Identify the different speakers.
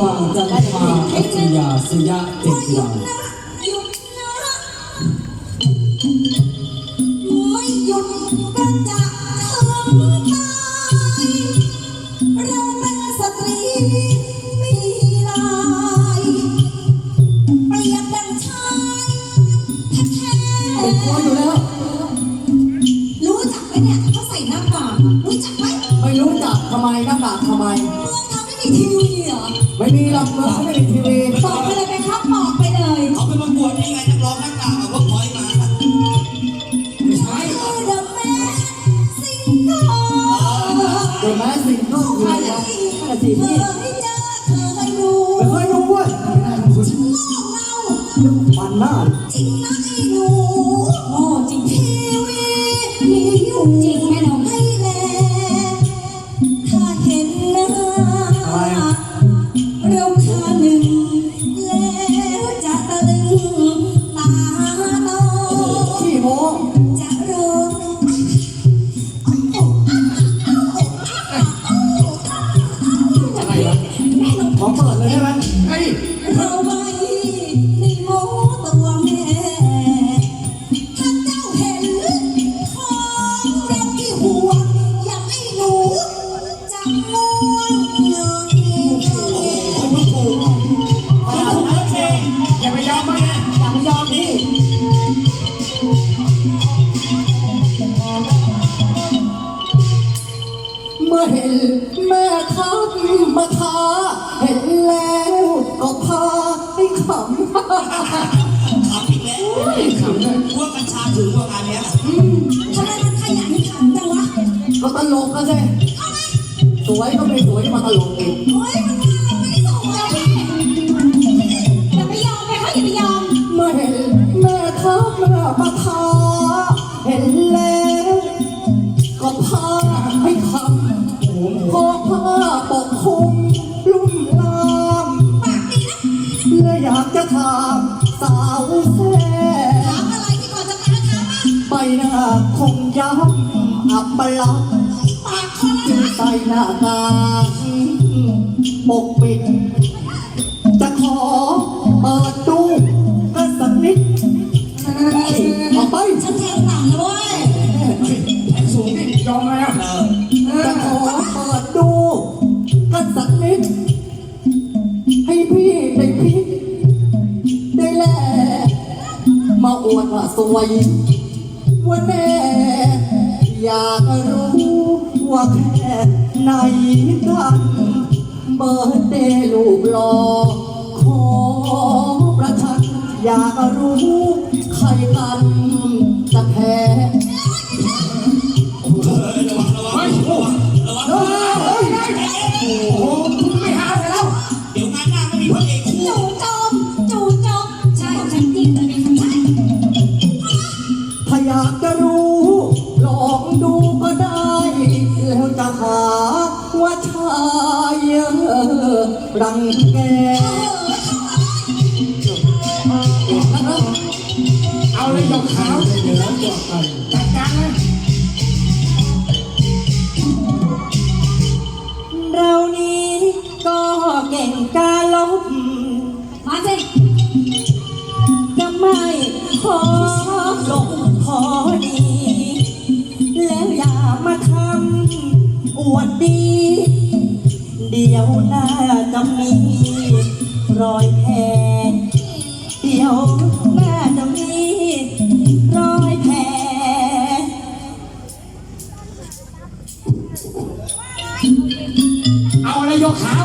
Speaker 1: วางจันทมาอัจฉริยาสยะเจ็ดดาว
Speaker 2: หยุดนะไม่หยุดก็จะถึงตายเราเป็นสตรีมีลายเปรียบดังชายแท้
Speaker 1: เป็นตัวอยู่แล้ว
Speaker 2: ๆรู้จักไหมเนี่ยเขาใส่หน้ากากอะรู้จักไหม
Speaker 1: ไม่รู้จักทำไมหน้ากากทำไม
Speaker 2: เมืองเราไม่มีทีวีเหรอ
Speaker 1: ไม่มีหรอกเมืองเขาไม่มีทีวี
Speaker 2: บอกไปเลยไปครับบอกไปเลย
Speaker 3: เขาไปประกวดนี่ไงนักร้องนักกล่าวกับพวกพลอยมา
Speaker 1: ไม่ใช่
Speaker 2: เดอะแมนซิงเกิล
Speaker 1: เดี๋ยวแม่สิ่งนอกอยู่แล้วแต่สิ่ง
Speaker 2: เค
Speaker 1: ที่
Speaker 2: ยเจอเคยดู
Speaker 1: ไม่เคยรู้เว้ย
Speaker 2: โง่เง่า
Speaker 1: มันหน้า
Speaker 2: จริงนะไอ้ เล
Speaker 1: ยได้ไหมเฮ้ย
Speaker 2: เราไปในโมตัวแม่ถ้าเจ้าเห็นของเราที่หัว อยากให้หนูจะง่วงนอน
Speaker 1: อย่
Speaker 3: ถือกว่างานเนี้ย
Speaker 2: ทำไมมันขยันขันจังวะ
Speaker 1: ก็ตลกนะสิสวยก็ไม่สวยมาตลกอีก
Speaker 2: โอ๊ยมันว่าเราไม่ได้ส่งเลยอย่าไปยอมไปเขาอย่าไปยอม
Speaker 1: เมื่อเห็นแม่ทักมามาทาเห็นแล้วก็พาให้ขำพอผ้าปกคลุมลุ่มลาม
Speaker 2: ปากดีนะ
Speaker 1: และอยากจะถามสาวแซ่ หน้าคงย้ำอับปลักษณ์
Speaker 2: ปากคน
Speaker 1: จึ
Speaker 2: ละ
Speaker 1: งใส่หน้ากากปกปิด จะขอเปิดดูกันสักนิดออกไป
Speaker 2: ฉันแทงต่ำนะเว้ย
Speaker 1: สูงดิยอมไหมอะจะขอเปิดดูกันสักนิด ให้พี่ได้พิดได้แลมาอวดว่าสวย ว่าแน่อยากรู้ว่าแค่ไหนกันเบอร์เดลูกรอขอประชันอยากรู้ใครกันจะแพ้
Speaker 3: เออระวังระวังระวังระวัง
Speaker 1: ว่า
Speaker 2: ชา
Speaker 1: ยรังแกเอาเลยยกขาวเหนือยกไปจัดการเลยเรานี้ก็เก่งการลบ
Speaker 2: มาสิ
Speaker 1: จะไม่ขอ จะมีรอยแผลเดี๋ยวแม่จะมีรอยแผล
Speaker 4: เอาอะไรยกขา